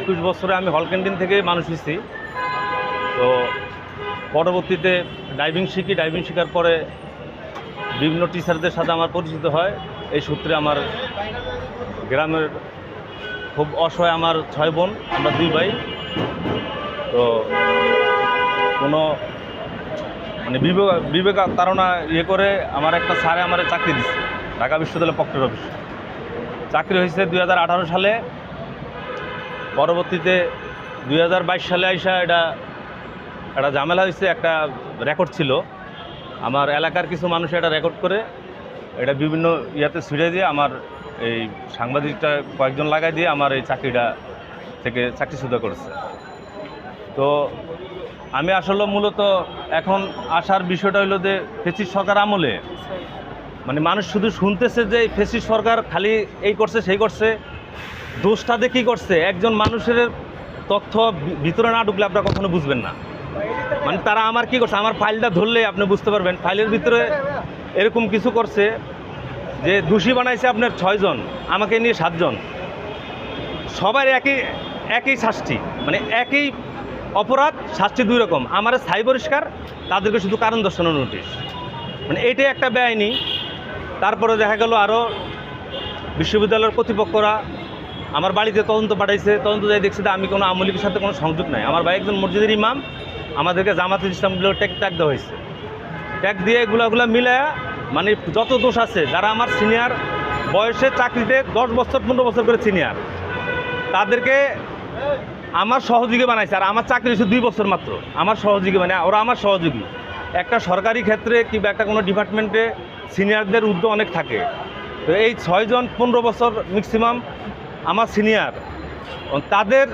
একুশ বছরে আমি হল ক্যান্টিন থেকে মানুষ হয়েছি। তো পরবর্তীতে ডাইভিং শিখি ডাইভিং শেখার পরে বিভিন্ন টিচারদের সাথে আমার পরিচিত হয়। এই সূত্রে আমার গ্রামের খুব অসহায় আমার ছয় বোন, আমরা দুই ভাই। তো কোনো মানে বিবেক বিবেক তারা ইয়ে করে আমার একটা স্যারে আমার চাকরি দিচ্ছে ঢাকা বিশ্ববিদ্যালয় পক্টের অফিস চাকরি হয়েছে দু হাজার আঠারো সালে। পরবর্তীতে দু হাজার বাইশ সালে আইসা এটা একটা ঝামেলা হয়েছে একটা রেকর্ড ছিল। আমার এলাকার কিছু মানুষ এটা রেকর্ড করে, এটা বিভিন্ন ইয়াতে ছিঁড়ে দিয়ে আমার এই সাংবাদিকটা কয়েকজন লাগাই দিয়ে আমার এই চাকরিটা থেকে চাকরিচ্যুত করেছে। তো আমি আসলে মূলত এখন আসার বিষয়টা হলো যে ফেসিস সরকার আমলে মানে মানুষ শুধু শুনতেছে যে ফেসিস সরকার খালি এই করছে, সেই করছে দোষটাতে কী করছে? একজন মানুষের তথ্য ভিতরে না ঢুকলে আপনারা কখনো বুঝবেন না। মানে তারা আমার কি করছে? আমার ফাইলটা ধরলে আপনি বুঝতে পারবেন। ফাইলের ভিতরে এরকম কিছু করছে যে দোষী বানাইছে আপনার ছয়জন আমাকে নিয়ে সাতজন সবার একই একই শাস্তি। মানে একই অপরাধ, শাস্তি দুই রকম। আমার স্থায়ী পরিষ্কার, তাদেরকে শুধু কারণ দর্শানোর নোটিশ। মানে এটাই একটা বেআইনি। তারপরে দেখা গেল আরও বিশ্ববিদ্যালয়ের কর্তৃপক্ষরা আমার বাড়িতে তদন্ত পাঠাইছে, তদন্ত যাই দেখছে আমি কোনো আমলিকের সাথে কোনো সংযোগ নাই। আমার ভাই একজন মসজিদের ইমাম, আমাদেরকে জামাতুল ইসলামগুলো ট্যাগ ট্যাগ দেওয়া হয়েছে। ট্যাগ দিয়ে এগুলোগুলো মিলে মানে যত দোষ আছে, যারা আমার সিনিয়র বয়সে চাকরিতে দশ বছর, পনেরো বছর করে সিনিয়র তাদেরকে আমার সহযোগী বানাইছে। আর আমার চাকরি হচ্ছে দুই বছর মাত্র। আমার সহযোগী মানে ওরা আমার সহযোগী। একটা সরকারি ক্ষেত্রে কিংবা একটা কোনো ডিপার্টমেন্টে সিনিয়রদের উদ্যোগ অনেক থাকে। তো এই ছয়জন পনেরো বছর ম্যাক্সিমাম আমার সিনিয়র তাদের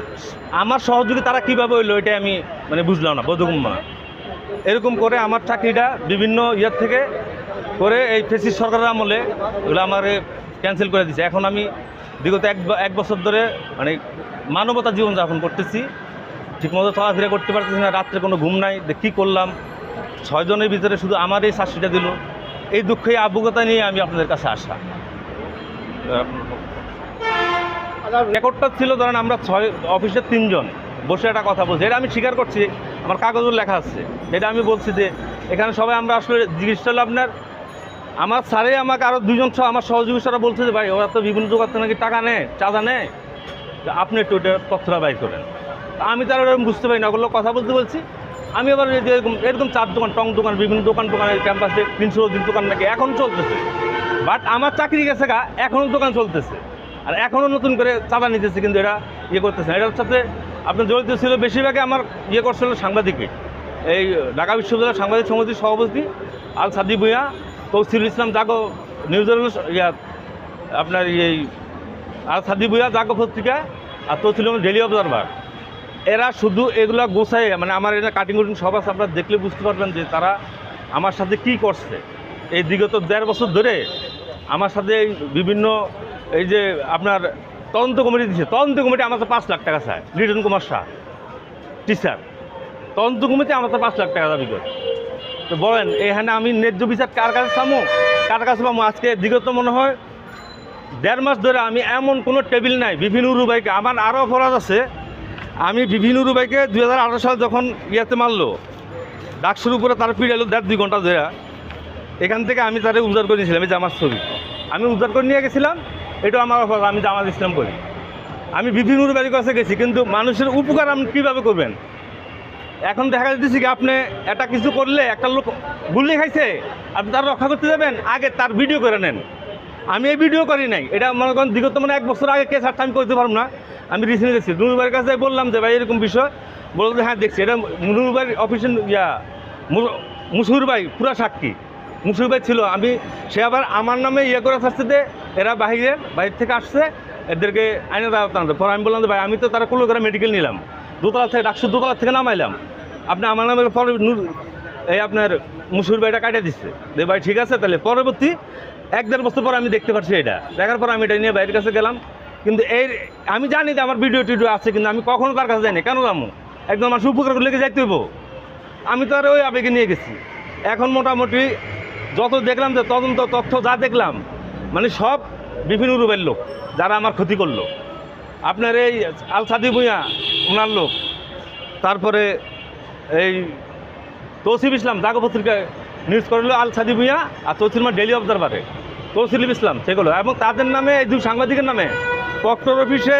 আমার সহযোগী তারা কীভাবে হইল এটাই আমি মানে বুঝলাম না, বোধগম্য না। এরকম করে আমার চাকরিটা বিভিন্ন ইয়ার থেকে করে এই ফেসিস সরকারের আমলে ওগুলো আমার ক্যান্সেল করে দিছে। এখন আমি বিগত এক এক বছর ধরে মানে মানবতা জীবনযাপন করতেছি, ঠিকমতো চলাফেরা করতে পারতেছি না, রাত্রে কোনো ঘুম নাই কী করলাম? ছয়জনের ভিতরে শুধু আমার এই শাস্তিটা দিল। এই দুঃখে আবুকতা নিয়ে আমি আপনাদের কাছে আসা। রেকর্ডটা ছিল, ধরেন আমরা ছয় অফিসের তিনজন বসে একটা কথা বলছি। এটা আমি স্বীকার করছি, আমার কাগজে লেখা আছে। এটা আমি বলছি যে, এখানে সবাই আমরা আসলে জিজ্ঞেস করলে আপনার, আমার স্যারে আমাকে আরও দুজন আমার সহযোগী স্যারা বলছে যে, ভাই, ওরা তো বিভিন্ন থেকে নাকি টাকা নেয়, চাঁদা নেয়। আপনি একটু ওটা তথ্যটা বাই করেন। আমি তার ওরকম বুঝতে পারি না, ওগুলো কথা বলতে বলছি। আমি আবার এরকম এরকম চার দোকান, টং দোকান, বিভিন্ন দোকান টোকানের ক্যাম্পাসে তিনশো দিন দোকান নাকি এখন চলতেছে। বাট আমার চাকরি গেছে গা, এখনও দোকান চলতেছে। আর এখনও নতুন করে চাঁদা নিতেছে কিন্তু এটা ইয়ে করতেছে না। এটার সাথে আপনার জড়িত ছিল বেশিরভাগই আমার ইয়ে করছিল সাংবাদিকে এই ঢাকা বিশ্ববিদ্যালয় সাংবাদিক সমিতির সভাপতি আল সাদি ভুঁইয়া, তৌসিরুল ইসলাম জাগো, নিউজের ইয়া, আপনার এই আল সাদি ভুঁইয়া জাগো পত্রিকা আর তৌসিল ডেলি অবজারভার। এরা শুধু এগুলা গোছায় মানে আমার এটা কাটিং কুটিং সব আছে, আপনারা দেখলে বুঝতে পারবেন যে তারা আমার সাথে কি করছে। এই বিগত দেড় বছর ধরে আমার সাথে বিভিন্ন এই যে আপনার তদন্ত কমিটি দিচ্ছে তদন্ত কমিটি আমার তো পাঁচ লাখ টাকা চায়, লিটন কুমার শাহ টিচার তদন্ত কমিটি আমার তো পাঁচ লাখ টাকা দাবি করে। তো বলেন, এখানে আমি ন্যায্য বিচার কার কাছে চামো? কার কাছে পাবো আজকে বিগত মনে হয় দেড় মাস ধরে আমি এমন কোনো টেবিল নাই, বিভিন্ন রুবাইকে আমার আরও অপরাধ আছে। আমি বিভিন্ন রুবাইকে দু হাজার সাল যখন ইয়াতে মারলো, ডাকসুর উপরে তার পিড়ালো দেড় দুই ঘণ্টা ধরে। এখান থেকে আমি তারে উদ্ধার করে নিয়েছিলাম, এই যে আমার ছবি। আমি উদ্ধার করে নিয়ে গেছিলাম এটা আমার অভাব আমি জামাত ইসলাম করি। আমি বিভিন্ন বাড়ির কাছে গেছি, কিন্তু মানুষের উপকার আপনি কীভাবে করবেন? এখন দেখা যাচ্ছে কি, আপনি একটা কিছু করলে একটা লোক গুলি খাইছে, আপনি তার রক্ষা করতে যাবেন, আগে তার ভিডিও করে নেন। আমি এই ভিডিও করি নাই। এটা মনে করেন বিগত মানে এক বছর আগে কেস হারটা আমি করতে পারব না। আমি রিসেন্ট গেছি। নুরুবাইয়ের কাছে বললাম যে, ভাই, এরকম বিষয়? বলতে হ্যাঁ দেখছি। এটা নুরুবাইয়ের অফিসে ইয়া মুসুর ভাই, পুরা সাক্ষী। ভাই ছিল। আমি সে আবার আমার নামে ইয়ে করে যে এরা বাহিরের বাইরে থেকে আসছে, এদেরকে আইনে দাঁড়াতে পরে আমি বললাম ভাই, আমি তো তারা কুলো করে মেডিকেল নিলাম। দোতলা থেকে, ডাকসু দোতলা থেকে নামাইলাম। আপনি আমার নামে পরে এই আপনার মুসুর ভাইটা কাটিয়ে দিচ্ছে। যে, ভাই, ঠিক আছে, তাহলে পরবর্তী এক দেড় বছর পর আমি দেখতে পাচ্ছি এটা। দেখার পর আমি এটা নিয়ে বাইরের কাছে গেলাম। কিন্তু এই, আমি জানি যে আমার ভিডিও টিডিও আছে, কিন্তু আমি কখনো তার কাছে যাইনি। কেন যাব? একদম আমার উপকার লেগে যাইতে হইব? আমি তো আর ওই আবেগে নিয়ে গেছি। এখন মোটামুটি যত দেখলাম যে তদন্ত তথ্য যা দেখলাম মানে সব বিভিন্ন রূপের লোক যারা আমার ক্ষতি করল। আপনার এই আল সাদি ভুঁইয়া, ওনার লোক, তারপরে এই তৌসিফ ইসলাম, জাগো পত্রিকায় নিউজ করল আল সাদি ভুঁইয়া আর তৌসিলমা ডেলি অবজারভারে তৌসিলিম ইসলাম সেগুলো এবং তাদের নামে, এই দুই সাংবাদিকের নামে প্রক্টর অফিসে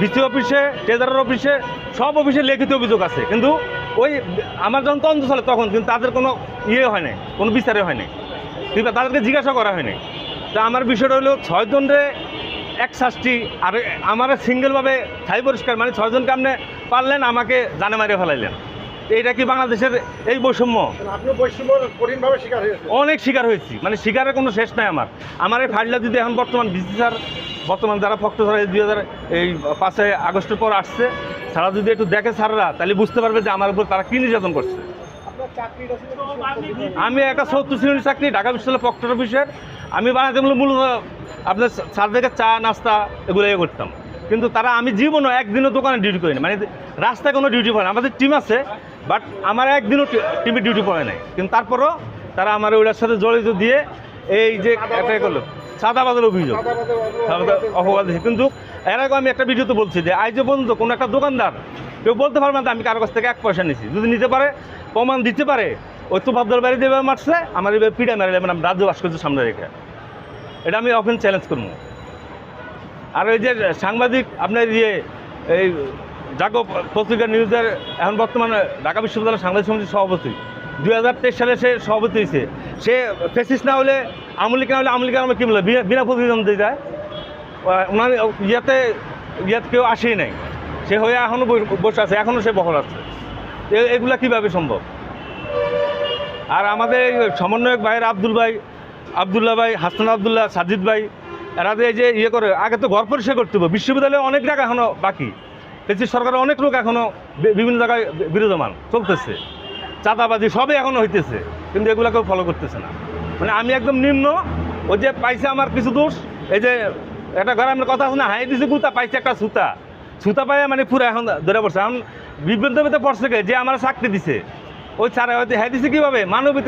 ডিসি অফিসে ট্রেজারার অফিসে সব অফিসে লিখিত অভিযোগ আছে। কিন্তু ওই, আমার যখন তদন্ত চলে তখন, কিন্তু তাদের কোনো ইয়ে হয় নাই, কোনো বিচারে হয় নাই। কিন্তু তাদেরকে জিজ্ঞাসা করা হয়নি। তা আমার বিষয়টা হলো ছয়জনরে এক শাস্তি আর আমার সিঙ্গেলভাবে ছাই পরিষ্কার মানে ছয়জনকে আপনি পারলেন আমাকে জানে মারিয়ে ফেলাইলেন। এইটা কি বাংলাদেশের এই বৈষম্য? আপনি বৈষম্য কঠিনভাবে শিকার অনেক শিকার হয়েছি মানে শিকারের কোনো শেষ নাই আমার। আমার এই ফাইলটা যদি এখন বর্তমান ডিসি স্যার বর্তমান যারা ফক্ত স্যার দুই হাজার এই পাঁচই আগস্টের পর আসছে তারা যদি একটু দেখে স্যাররা তাহলে বুঝতে পারবে যে আমার উপর তারা কী নির্যাতন করছে আপনার চাকরিটা ছিল কিসের? আমি একটা সত্তর শ্রেণির চাকরি ঢাকা বিশ্ববিদ্যালয় প্রক্টর অফিসের। আমি বানাতে মূলত মূলত আপনার স্যারদেরকে চা নাস্তা এগুলো ইয়ে করতাম। কিন্তু তারা আমি জীবনও একদিনও দোকানে ডিউটি করিনি মানে রাস্তায় কোনো ডিউটি পড়ে না। আমাদের টিম আছে বাট আমার একদিনও টিমে ডিউটি পড়ে নাই। কিন্তু তারপরও তারা আমার ওইটার সাথে জড়িত দিয়ে এই যে একটা করল। সাদাবাদের অভিযোগ। অপবাদ কিন্তু এর আগে আমি একটা ভিডিওতে বলছি যে আজ যে পর্যন্ত কোনো একটা দোকানদার কেউ বলতে পারবে না আমি কারও কাছ থেকে এক পয়সা নিছি। যদি নিতে পারে, প্রমাণ দিতে পারে, ওই তো ভাবদল বাড়ি দেবে মারছে, আমার এবার পিড়া মেরে দেবেন আমি রাজ্য ভাস্কর্য সামনে রেখে। এটা আমি অফেন চ্যালেঞ্জ করব। আর ওই যে সাংবাদিক, আপনার ইয়ে এই জাগো পত্রিকা নিউজের এখন বর্তমানে ঢাকা বিশ্ববিদ্যালয় সাংবাদিক সমিতির সভাপতি। দুই হাজার তেইশ সালে সে সভাপতি হয়েছে। সে ফেসিস না হলে আমলিক না হলে আমলিক নামে কী বলে বিনা- যায় ওনার ইয়াতে ইয়াতে কেউ আসেই নাই। সে হয়ে এখনও বসে আছে এখনও সে বহল আছে। এগুলা কীভাবে সম্ভব? আর আমাদের সমন্বয়ক ভাইয়ের আব্দুল ভাই, আবদুল্লাহ ভাই, হাসান আবদুল্লাহ, সাজিদ ভাই, এরা যে যে ইয়ে করে, আগে তো ঘর পরিষ্কার করতে হবে। বিশ্ববিদ্যালয়ে অনেক জায়গা এখনও বাকি। দেখছি সরকারের অনেক লোক এখনও বিভিন্ন জায়গায় বিরোধমান চলতেছে। চাঁদাবাজি সবই এখনও হইতেছে, কিন্তু এগুলো কেউ ফলো করতেছে না। মানে আমি একদম নিম্ন, ওই যে পাইছে আমার কিছু দোষ, এই যে একটা গ্রামের কথা আছে না হাই দিছে গুতা, পাইছে একটা সুতা। সুতা পাইয়া মানে পুরো এখন ধরে পড়ছে। এখন বিভ্রান্ত পড়ছে যে আমার চাকরি দিছে। ওই ছাড়া হয়তো হ্যাঁ দিছে কীভাবে? মানবিক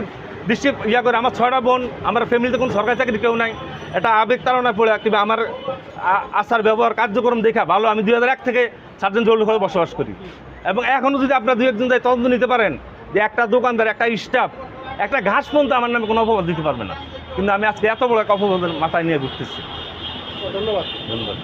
দৃষ্টি ইয়া করে আমার ছয়টা বোন আমার ফ্যামিলিতে কোনো সরকারি চাকরি কেউ নাই। এটা আবেগ তাড়নায় পড়ে কিংবা আমার আচার ব্যবহার কার্যক্রম দেখা ভালো আমি দুই হাজার এক থেকে সাতজন জরুরি ঘরে বসবাস করি। এবং এখনও যদি আপনার দু একজন যাই তদন্ত নিতে পারেন যে একটা দোকানদার একটা স্টাফ একটা ঘাস পর্যন্ত আমার নামে কোনো অপবাদ দিতে পারবে না। কিন্তু আমি আজকে এত বড় এক অপবাদের মাথায় নিয়ে ঘুরতেছি। ধন্যবাদ। ধন্যবাদ।